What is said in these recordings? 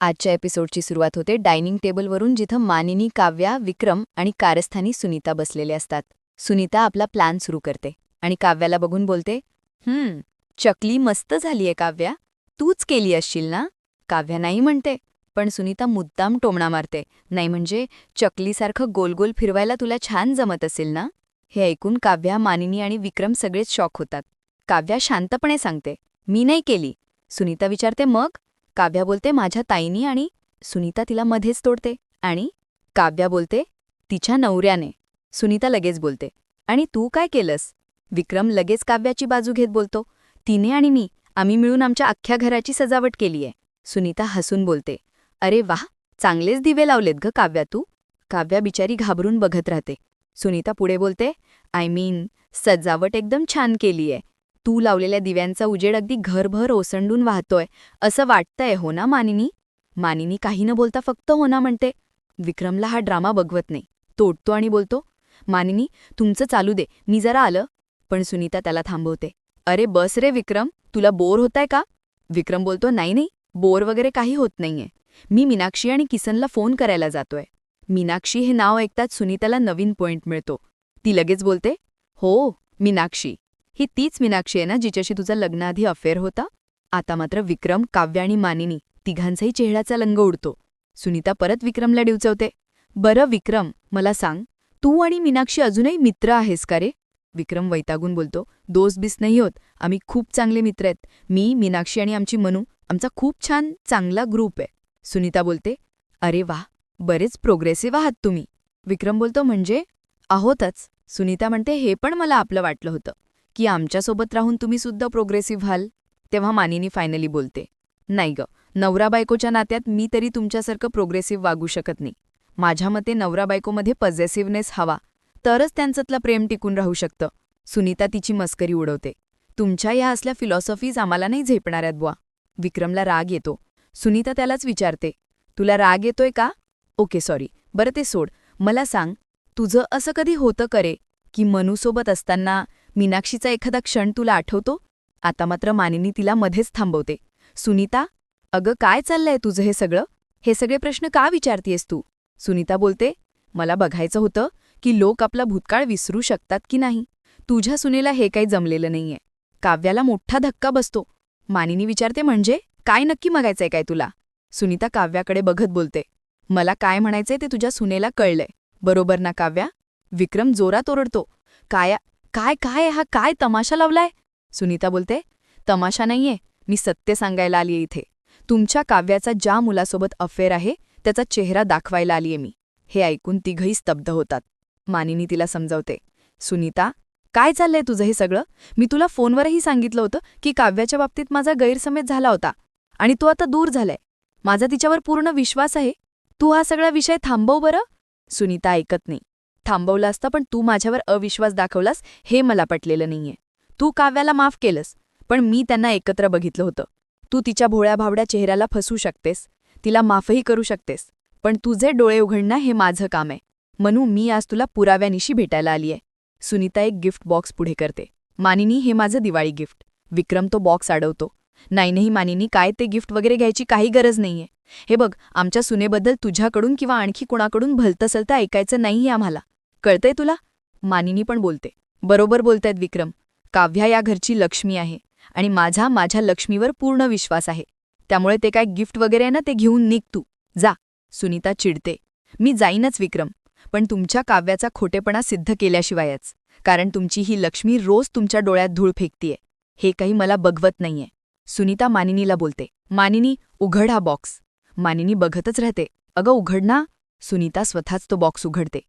आजच्या एपिसोडची सुरुवात होते डायनिंग टेबलवरून जिथं मानिनी काव्या विक्रम आणि कारस्थानी सुनीता बसलेले असतात. सुनीता आपला प्लॅन सुरू करते आणि काव्याला बघून बोलते हम्म चकली मस्त झालीये काव्या. तूच केली असशील ना? काव्या नाही म्हणते पण सुनीता मुद्दाम टोमणा मारते. नाही म्हणजे चकलीसारखं गोलगोल फिरवायला तुला छान जमत असेल ना? हे ऐकून काव्या मानिनी आणि विक्रम सगळेच शॉक होतात. काव्या शांतपणे सांगते मी नाही केली. सुनीता विचारते मग? काव्या बोलते माझ्या ताईनी आणि सुनीता तिला मध्येच तोडते आणि काव्या बोलते तिच्या नवऱ्याने. सुनीता लगेच बोलते आणि तू काय केलंस? विक्रम लगेच काव्याची बाजू घेत बोलतो तिने आणि मी आम्ही मिळून आमच्या अख्ख्या घराची सजावट केलीये. सुनीता हसून बोलते अरे वाह चांगलेच दिवे लावलेत ग काव्या तू. काव्या बिचारी घाबरून बघत राहते. सुनीता पुढे बोलते आय मीन सजावट एकदम छान केलीये. तू लावलेल्या दिव्यांचा उजेड अगदी घरभर ओसंडून वाहतोय असं वाटतंय हो ना मानिनी? मानिनी काही न बोलता फक्त हो ना म्हणते. विक्रमला हा ड्रामा बघवत नाही. तोडतो आणि बोलतो मानिनी तुमचं चालू दे मी जरा आलं. पण सुनीता त्याला थांबवते. अरे बस रे विक्रम तुला बोर होताय का? विक्रम बोलतो नाही नाही बोर वगैरे काही होत नाहीये. मी मीनाक्षी आणि किसनला फोन करायला जातोय. मीनाक्षी हे नाव ऐकताच सुनीताला नवीन पॉइंट मिळतो. ती लगेच बोलते हो मीनाक्षी. ही तीच मीनाक्षी आहे ना जिच्याशी तुझा लग्नाआधी अफेअर होता? आता मात्र विक्रम काव्य आणि मानिनी तिघांचाही चेहऱ्याचा लंग उडतो. सुनीता परत विक्रमला डिवचवते. बरं विक्रम मला सांग तू आणि मीनाक्षी अजूनही मित्र आहेस का रे? विक्रम वैतागून बोलतो दोस्त बिस नाही होत आम्ही खूप चांगले मित्र आहेत. मी मीनाक्षी आणि आमची मनू आमचा खूप छान चांगला ग्रुप आहे. सुनीता बोलते अरे वाह बरेच प्रोग्रेसिव्ह आहात तुम्ही. विक्रम बोलतो म्हणजे? आहोतच. सुनीता म्हणते हे पण मला आपलं वाटलं होतं. की आमच्यासोबत राहून तुम्ही सुद्धा प्रोग्रेसिव्ह व्हाल तेव्हा मानिनी फायनली बोलते. नाही ग नवरा बायकोच्या नात्यात मी तरी तुमच्यासारखं प्रोग्रेसिव्ह वागू शकत नाही. माझ्या मते नवरा बायकोमध्ये पॉझिटिव्हनेस हवा तरच त्यांच्यातलं प्रेम टिकून राहू शकतं. सुनीता तिची मस्करी उडवते. तुमच्या या असल्या फिलॉसॉफीज आम्हाला नाही झेपणाऱ्यात बुवा. विक्रमला राग येतो. सुनीता त्यालाच विचारते. तुला राग येतोय का? ओके सॉरी बरं ते सोड. मला सांग तुझं असं कधी होतं करे की मनूसोबत असताना मीनाक्षीचा एखादा क्षण तुला आठवतो? आता मात्र मानिनी तिला मध्येच थांबवते. सुनीता अगं काय चाललंय तुझं हे सगळं? हे सगळे प्रश्न का विचारतीयस तू? सुनीता बोलते मला बघायचं होतं की लोक आपला भूतकाळ विसरू शकतात की नाही. तुझ्या सुनेला हे काही जमलेलं नाहीये. काव्याला मोठा धक्का बसतो. मानिनी विचारते म्हणजे? काय नक्की मागायचंय काय तुला? सुनीता काव्याकडे बघत बोलते मला काय म्हणायचंय ते तुझ्या सुनेला कळलंय. बरोबर ना काव्या? विक्रम जोरात ओरडतो काया काय काय हा? काय तमाशा लावलाय? सुनीता बोलते तमाशा नाहीये. मी सत्य सांगायला आलीये इथे. तुमच्या काव्याचा ज्या मुलासोबत अफेअर आहे त्याचा चेहरा दाखवायला आलीये मी. हे ऐकून तिघही स्तब्ध होतात. मानिनी तिला समजवते सुनीता काय चाललंय तुझं हे सगळं? मी तुला फोनवरही सांगितलं होतं की काव्याच्या बाबतीत माझा गैरसमेत झाला होता आणि तो आता दूर झालाय. माझा तिच्यावर पूर्ण विश्वास आहे. तू हा सगळा विषय थांबव बरं. सुनीता ऐकत नाही. थांबवलं असतं पण तू माझ्यावर अविश्वास दाखवलास हे मला पटलेलं नाहीये. तू काव्याला माफ केलंस पण मी त्यांना एकत्र बघितलं होतं. तू तिच्या भोळ्या भावड्या चेहऱ्याला फसू शकतेस तिला माफही करू शकतेस पण तुझे डोळे उघडणं हे माझं काम आहे. म्हणू मी आज तुला पुराव्यानिशी भेटायला आलीये. सुनीता एक गिफ्ट बॉक्स पुढे करते. मानिनी हे माझं दिवाळी गिफ्ट. विक्रम तो बॉक्स अडवतो. नाही नाही मानिनी काय ते गिफ्ट वगैरे घ्यायची काही गरज नाहीये. हे बघ आमच्या सुनेबद्दल तुझ्याकडून किंवा आणखी कुणाकडून भलतसलतं ऐकायचं नाहीये आम्हाला. कळतंय तुला? मानिनी पण बोलते. बरोबर बोलतायत विक्रम. काव्या या घरची लक्ष्मी आहे आणि माझा माझ्या लक्ष्मीवर पूर्ण विश्वास आहे. त्यामुळे ते काय गिफ्ट वगैरे आहे ना ते घेऊन निघ तू. जा. सुनीता चिडते. मी जाईनच विक्रम पण तुमच्या काव्याचा खोटेपणा सिद्ध केल्याशिवायच कारण तुमची ही लक्ष्मी रोज तुमच्या डोळ्यात धूळ फेकतीये. हे काही मला बघवत नाहीये. सुनीता मानिनीला बोलते. मानिनी उघड हा बॉक्स मानिनी बघतच राहते. अगं उघड ना. सुनीता स्वतःच तो बॉक्स उघडते.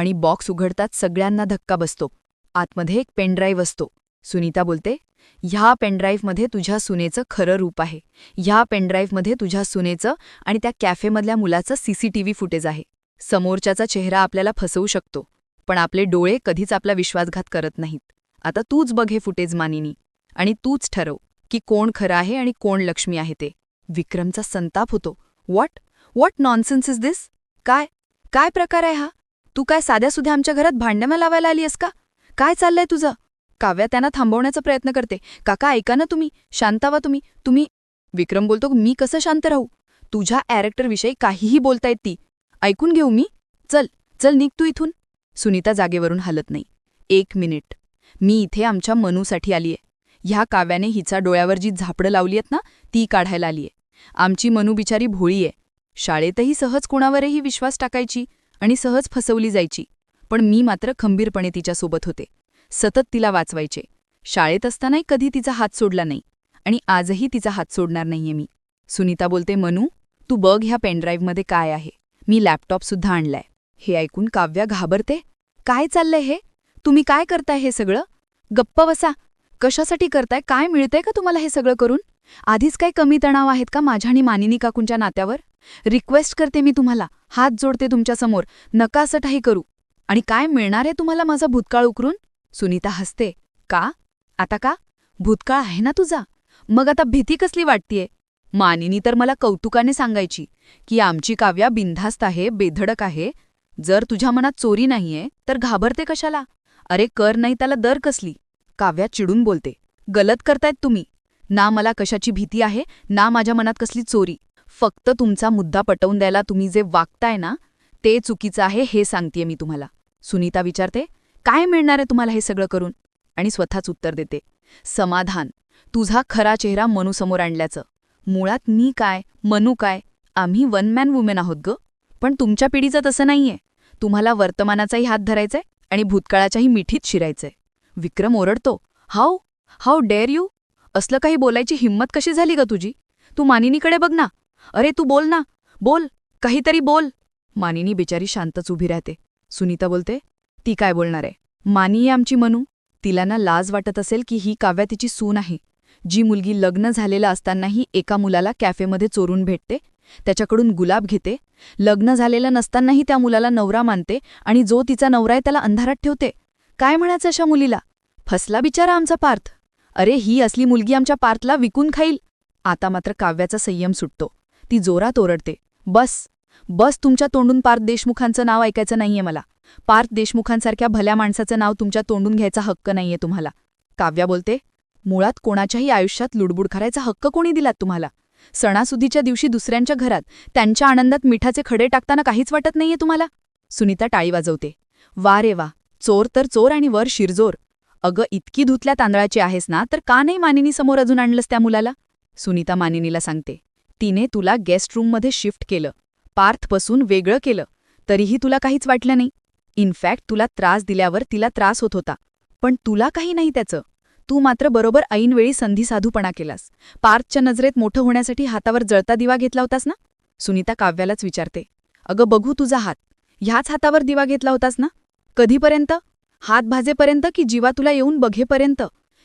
आणि बॉक्स उघडताच सगळ्यांना धक्का बसतो. आतमध्ये एक पेनड्राईव्ह असतो. सुनीता बोलते ह्या पेनड्राईव्हमध्ये तुझ्या सुनेचं खरं रूप आहे. ह्या पेनड्राईव्हमध्ये तुझ्या सुनेचं आणि त्या कॅफेमधल्या मुलाचं सीसीटीव्ही फुटेज आहे. समोरच्याचा चेहरा आपल्याला फसवू शकतो पण आपले डोळे कधीच आपला विश्वासघात करत नाहीत. आता तूच बघ हे फुटेज मानिनी. आणि तूच ठरव की कोण खरं आहे आणि कोण लक्ष्मी आहे ते. विक्रमचा संताप होतो. What what nonsense is this? काय? काय प्रकार आहे हा? तू काय साध्यासुध्या आमच्या घरात भांड्यामा लावायला आली आहेस का? काय चाललंय तुझं? काव्या त्यांना थांबवण्याचा प्रयत्न करते. काका ऐका ना तुम्ही. शांतावा तुम्ही. तुम्ही विक्रम बोलतो मी कसं शांत राहू? तुझ्या ॲरेक्टरविषयी काहीही बोलतायत ती. ऐकून घेऊ मी? चल चल निघ तू इथून. सुनीता जागेवरून हलत नाही. एक मिनिट. मी इथे आमच्या मनूसाठी आलीये. ह्या काव्याने हिचा डोळ्यावर जी झापडं लावली आहेत ना ती काढायला आलीये. आमची मनू बिचारी भोळी आहे. शाळेतही सहज कोणावरही विश्वास टाकायची. आणि सहज फसवली जायची. पण मी मात्र खंबीरपणे तिच्यासोबत होते. सतत तिला वाचवायचे. शाळेत असतानाही कधी तिचा हात सोडला नाही. आणि आजही तिचा हात सोडणार नाहीये मी. सुनीता बोलते मनू तू बघ ह्या पेनड्राईव्हमध्ये काय आहे. मी लॅपटॉपसुद्धा आणलाय. हे ऐकून काव्या घाबरते. काय चाललंय हे? तुम्ही काय करताय हे सगळं? गप्प बसा. कशासाठी करताय? काय मिळतंय का तुम्हाला हे सगळं करून? आधीच काय कमी तणाव आहेत का माझ्या आणि मानिनी काकूंच्या नात्यावर? रिक्वेस्ट करते मी तुम्हाला. हात जोडते तुमच्यासमोर नका असं काही करू. आणि काय मिळणार आहे तुम्हाला माझा भूतकाळ उकरून? सुनीता हसते. का? आता का? भूतकाळ आहे ना तुझा? मग आता भीती कसली वाटतीये? मानिनी तर मला कौतुकाने सांगायची की आमची काव्या बिनधास्त आहे बेधडक आहे. जर तुझ्या मनात चोरी नाहीये तर घाबरते कशाला? अरे कर नाही त्याला दर कसली. काव्या चिडून बोलते. गलत करतायत तुम्ही. ना मला कशाची भीती आहे ना माझ्या मनात कसली चोरी. फक्त तुमचा मुद्दा पटवून द्यायला तुम्ही जे वागताय ना ते चुकीचं आहे हे सांगतेय मी तुम्हाला. सुनीता विचारते काय मिळणार आहे तुम्हाला हे सगळं करून? आणि स्वतःच उत्तर देते समाधान. तुझा खरा चेहरा मनूसमोर आणल्याचं. मुळात मी काय मनू काय? आम्ही वन मॅन वुमेन आहोत ग. पण तुमच्या पिढीचं तसं नाहीये. तुम्हाला वर्तमानाचाही हात धरायचाय आणि भूतकाळाच्याही मिठीत शिरायचंय. विक्रम ओरडतो हाऊ हाऊ डेअर यू? असलं काही बोलायची हिंमत कशी झाली ग तुझी? तू मानिनीकडे बघ ना. अरे तू बोल ना. बोल. काहीतरी बोल. मानिनी बिचारी शांतच उभी राहते. सुनीता बोलते ती काय बोलणार आहे? मानी आमची मनू. तिला ना लाज वाटत असेल की ही काव्या तिची सून आहे. जी मुलगी लग्न झालेलं असतानाही एका मुलाला कॅफेमध्ये चोरून भेटते त्याच्याकडून गुलाब घेते. लग्न झालेलं नसतानाही त्या मुलाला नवरा मानते आणि जो तिचा नवरा आहे त्याला अंधारात ठेवते. काय म्हणायचं अशा मुलीला? फसला बिचारा आमचा पार्थ. अरे ही असली मुलगी आमच्या पार्थला विकून खाईल. आता मात्र काव्याचा संयम सुटतो. ती जोरात ओरडते. बस बस तुमच्या तोंडून पार्थ देशमुखांचं नाव ऐकायचं नाहीये मला. पार्थ देशमुखांसारख्या भल्या माणसाचं नाव तुमच्या तोंडून घ्यायचा हक्क नाहीये तुम्हाला. काव्या बोलते मुळात कोणाच्याही आयुष्यात लुडबुड करायचा हक्क कोणी दिलात तुम्हाला? सणासुदीच्या दिवशी दुसऱ्यांच्या घरात त्यांच्या आनंदात मिठाचे खडे टाकताना काहीच वाटत नाहीये तुम्हाला? सुनीता टाळी वाजवते वा रे वा चोर तर चोर आणि वर शिरजोर. अगं इतकी धुतल्या तांदळाची आहेस ना तर का नाही मानिनी समोर अजून आणलंस त्या मुलाला? सुनीता मानिनीला सांगते तिने तुला गेस्ट रूममध्ये शिफ्ट केलं. पार्थपासून वेगळं केलं. तरीही तुला काहीच वाटलं नाही. इनफॅक्ट तुला त्रास दिल्यावर तिला त्रास होत होता. पण तुला काही नाही त्याचं. तू मात्र बरोबर ऐनवेळी संधीसाधूपणा केलास. पार्थच्या नजरेत मोठं होण्यासाठी हातावर जळता दिवा घेतला होतास ना? सुनीता काव्यालाच विचारते. अगं बघू तुझा हात. ह्याच हातावर दिवा घेतला होतास ना? कधीपर्यंत? हात भाजेपर्यंत की जीवा तुला येऊन बघेपर्यंत?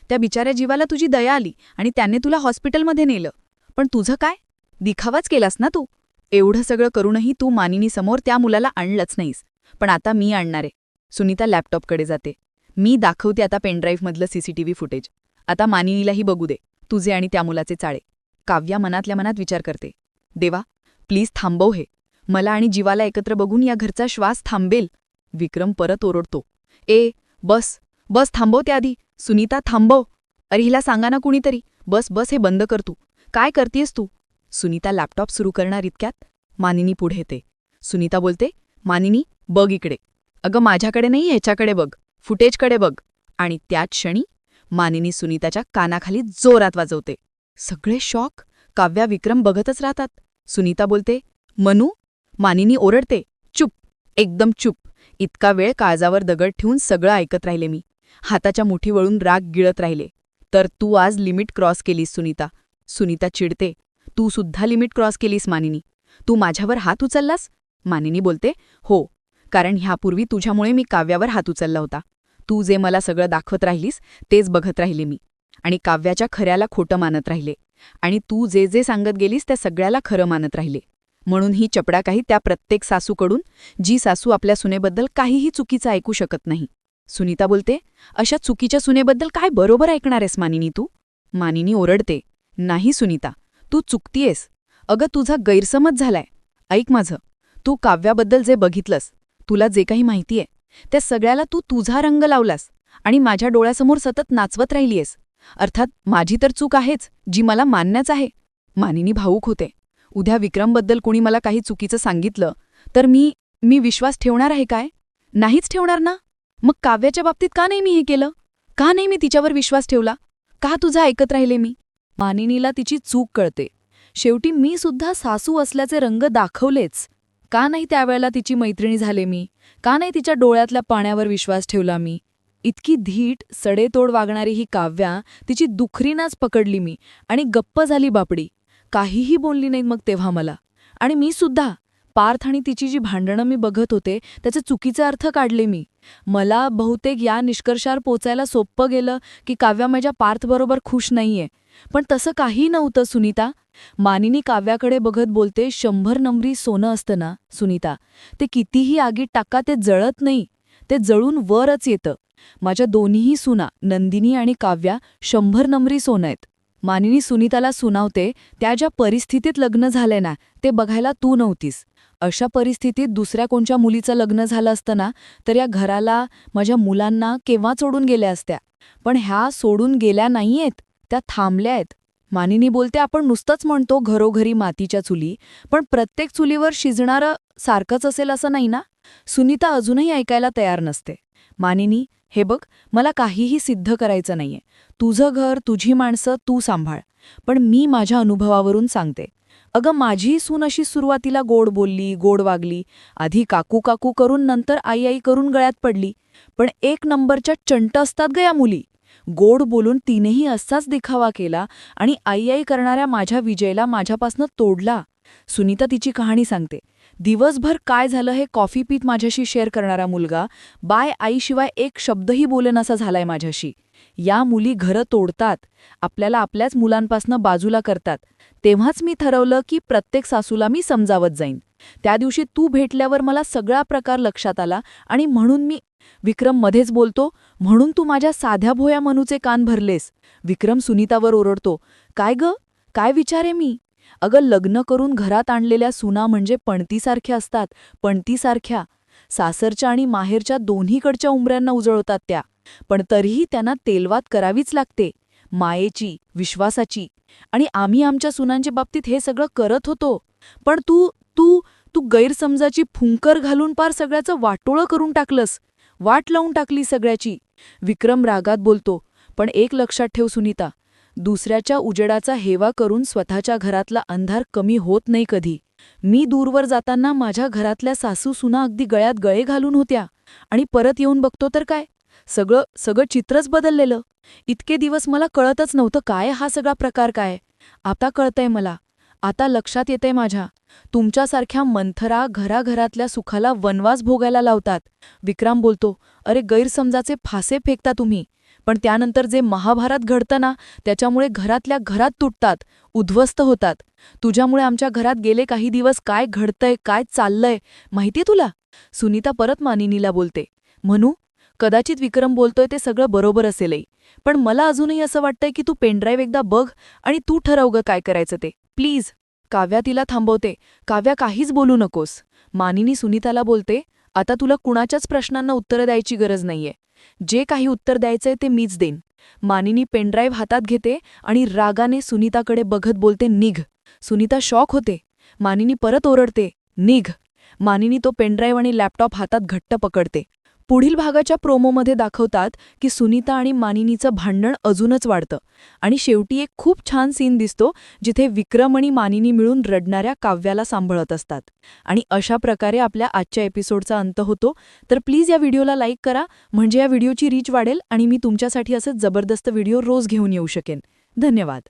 त्या बिचाऱ्या जीवाला तुझी दया आली आणि त्याने तुला हॉस्पिटलमध्ये नेलं. पण तुझं काय? दिखावाच केलास ना तू? एवढं सगळं करूनही तू मानिनीसमोर त्या मुलाला आणलंच नाहीस. पण आता मी आणणारे. सुनीता लॅपटॉपकडे जाते. मी दाखवते आता पेनड्राईव्हमधलं सीसीटीव्ही फुटेज. आता मानिनीलाही बघू दे तुझे आणि त्या मुलाचे चाळे. काव्या मनातल्या मनात विचार करते. देवा प्लीज थांबव हे. मला आणि जीवाला एकत्र बघून या घरचा श्वास थांबेल. विक्रम परत ओरडतो. ए बस बस थांबव त्याआधी. सुनीता थांबव. अरे हिला सांगा ना कुणीतरी. बस बस हे बंद कर तू. काय करतेस तू? सुनीता लॅपटॉप सुरू करणार इतक्यात? मानिनी पुढे येते. सुनीता बोलते मानिनी बघ इकडे. अगं माझ्याकडे नाही ह्याच्याकडे बघ. फुटेजकडे बघ. आणि त्याच क्षणी मानिनी सुनीताच्या कानाखाली जोरात वाजवते. सगळे शॉक काव्या विक्रम बघतच राहतात. सुनीता बोलते मनू मानिनी ओरडते. चुप एकदम चुप. इतका वेळ काळजावर दगड ठेवून सगळं ऐकत राहिले मी. हाताच्या मुठी वळून राग गिळत राहिले. तर तू आज लिमिट क्रॉस केलीस सुनीता. सुनीता चिडते. तू सुद्धा लिमिट क्रॉस केलीस मानिनी. तू माझ्यावर हात उचललास? मानिनी बोलते हो कारण ह्यापूर्वी तुझ्यामुळे मी काव्यावर हात उचलला होता. तू जे मला सगळं दाखवत राहिलीस तेच बघत राहिले मी. आणि काव्याच्या खऱ्याला खोटं मानत राहिले. आणि तू जे जे सांगत गेलीस त्या सगळ्याला खरं मानत राहिले. म्हणून ही चपडा काही त्या प्रत्येक सासूकडून जी सासू आपल्या सुनेबद्दल काहीही चुकीचं ऐकू शकत नाही. सुनीता बोलते अशा चुकीच्या सुनेबद्दल काय बरोबर ऐकणार आहेस मानिनी तू? मानिनी ओरडते नाही सुनीता तू चुकतीयेस. अगं तुझा गैरसमज झालाय. ऐक माझं. तू काव्याबद्दल जे बघितलंस तुला जे काही माहितीये त्या सगळ्याला तू तुझा रंग लावलास आणि माझ्या डोळ्यासमोर सतत नाचवत राहिलीयस. अर्थात माझी तर चूक आहेच जी मला मान्यच आहे. मानिनी भाऊक होते. उद्या विक्रमबद्दल कुणी मला काही चुकीचं सांगितलं तर मी मी विश्वास ठेवणार आहे काय? नाहीच ठेवणार ना? मग काव्याच्या बाबतीत का नाही मी हे केलं? का नाही मी तिच्यावर विश्वास ठेवला? का तुझा ऐकत राहिले मी? मानिनीला तिची चूक कळते. शेवटी मी सुद्धा सासू असल्याचे रंग दाखवलेच. का नाही त्यावेळेला तिची मैत्रिणी झाले मी? का नाही तिच्या डोळ्यातल्या पाण्यावर विश्वास ठेवला मी? इतकी धीट सडेतोड वागणारी ही काव्या तिची दुखरीनाच पकडली मी आणि गप्प झाली बापडी. काहीही बोलली नाहीत मग तेव्हा मला. आणि मी सुद्धा. पार्थ आणि तिची जी भांडणं मी बघत होते त्याचे चुकीचे अर्थ काढले मी. मला बहुतेक या निष्कर्षावर पोचायला सोपं गेलं की काव्या माझ्या पार्थबरोबर खुश नाहीये. पण तसं काही नव्हतं सुनीता. मानिनी काव्याकडे बघत बोलते शंभर नंबरी सोनं असतं ना सुनीता. ते कितीही आगीत टाका ते जळत नाही. ते जळून वरच येतं. माझ्या दोन्हीही सुना नंदिनी आणि काव्या शंभर नंबरी सोनं आहेत. मानिनी सुनीताला सुनावते त्या ज्या परिस्थितीत लग्न झालंय ना ते बघायला तू नव्हतीस. अशा परिस्थितीत दुसऱ्या कोणच्या मुलीचं लग्न झालं असतं ना तर या घराला माझ्या मुलांना केव्हा सोडून गेल्या असत्या? पण ह्या सोडून गेल्या नाहीयेत त्या थांबल्या आहेत. मानिनी बोलते आपण नुसतंच म्हणतो घरोघरी मातीच्या चुली पण प्रत्येक चुलीवर शिजणारं सारखंच असेल असं नाही ना? सुनीता अजूनही ऐकायला तयार नसते. मानिनी हे बघ मला काहीही सिद्ध करायचं नाहीये. तुझं घर तुझी माणसं तू सांभाळ. पण मी माझ्या अनुभवावरून सांगते. अगं माझी सून अशी सुरुवातीला गोड बोलली गोड वागली. आधी काकू काकू करून नंतर आई आई करून गळ्यात पडली. पण एक नंबरच्या चंट असतात गया मुली. गोड बोलून तिनेही असाच दिखावा केला आणि आई आई करणाऱ्या माझ्या विजयला माझ्यापासनं तोडला. सुनीता तिची कहाणी सांगते. दिवसभर काय झालं हे कॉफी पीत माझ्याशी शेअर करणारा मुलगा बाय आईशिवाय एक शब्दही बोलेनासा झालाय माझ्याशी. या मुली घरं तोडतात आपल्याला आपल्याच मुलांपासनं बाजूला करतात. तेव्हाच मी ठरवलं की प्रत्येक सासूला मी समजावत जाईन. त्या दिवशी तू भेटल्यावर मला सगळा प्रकार लक्षात आला आणि म्हणून मी विक्रम मध्येच बोलतो म्हणून तू माझ्या साध्या भोया मनूचे कान भरलेस. विक्रम सुनीतावर ओरडतो काय ग? काय विचारे मी? अगं लग्न करून घरात आणलेल्या सुना म्हणजे पणतीसारख्या असतात पणतीसारख्या. सासरच्या आणि माहेरच्या दोन्हीकडच्या उमऱ्यांना उजळवतात त्या. पण तरीही त्यांना तेलवात करावीच लागते. मायेची विश्वासाची. आणि आम्ही आमच्या सुनांच्या बाबतीत हे सगळं करत होतो. पण तू तू तू गैरसमजाची फुंकर घालून पार सगळ्याचं वाटोळं करून टाकलंस. वाट लावून टाकली सगळ्याची. विक्रम रागात बोलतो पण एक लक्षात ठेव सुनीता दुसऱ्याच्या उजेडाचा हेवा करून स्वतःच्या घरातला अंधार कमी होत नाही कधी. मी दूरवर जाताना माझ्या घरातल्या सासू सुना अगदी गळ्यात गळे घालून होत्या. आणि परत येऊन बघतो तर काय? सगळं सगळं चित्रच बदललेलं. इतके दिवस मला कळतच नव्हतं काय हा सगळा प्रकार काय. आता कळतंय मला. आता लक्षात येतंय माझ्या. तुमच्यासारख्या मंथरा घराघरातल्या सुखाला वनवास भोगायला लावतात. विक्राम बोलतो अरे गैरसमजाचे फासे फेकता तुम्ही. पण त्यानंतर जे महाभारत घडतं ना त्याच्यामुळे घरातल्या घरात तुटतात उद्ध्वस्त होतात. तुझ्यामुळे आमच्या घरात गेले काही दिवस काय घडतंय काय चाललंय माहितीये तुला? सुनीता परत मानिनीला बोलते. म्हणू कदाचित विक्रम बोलतोय ते सगळं बरोबर असेलही पण मला अजूनही असं वाटतंय की तू पेनड्राईव्ह एकदा बघ आणि तू ठरव ग काय करायचं ते. प्लीज. काव्या तिला थांबवते. काव्या काहीच बोलू नकोस. मानिनी सुनीताला बोलते आता तुला कुणाच्याच प्रश्नांना उत्तरं द्यायची गरज नाहीये. जे काही उत्तर द्यायचंय ते मीच देईन. मानिनी पेनड्राईव्ह हातात घेते आणि रागाने सुनीताकडे बघत बोलते निघ. सुनीता शॉक होते. मानिनी परत ओरडते निघ. मानिनी तो पेनड्राईव्ह आणि लॅपटॉप हातात घट्ट पकडते. पुढील भागाच्या प्रोमोमध्ये दाखवतात की सुनीता आणि मानिनीचं भांडण अजूनच वाढतं. आणि शेवटी एक खूप छान सीन दिसतो जिथे विक्रम आणि मानिनी मिळून रडणाऱ्या काव्याला सांभाळत असतात. आणि अशा प्रकारे आपल्या आजच्या एपिसोडचा अंत होतो. तर प्लीज या व्हिडिओला लाईक करा म्हणजे या व्हिडिओची रीच वाढेल आणि मी तुमच्यासाठी असे जबरदस्त व्हिडिओ रोज घेऊन येऊ शकेन. धन्यवाद.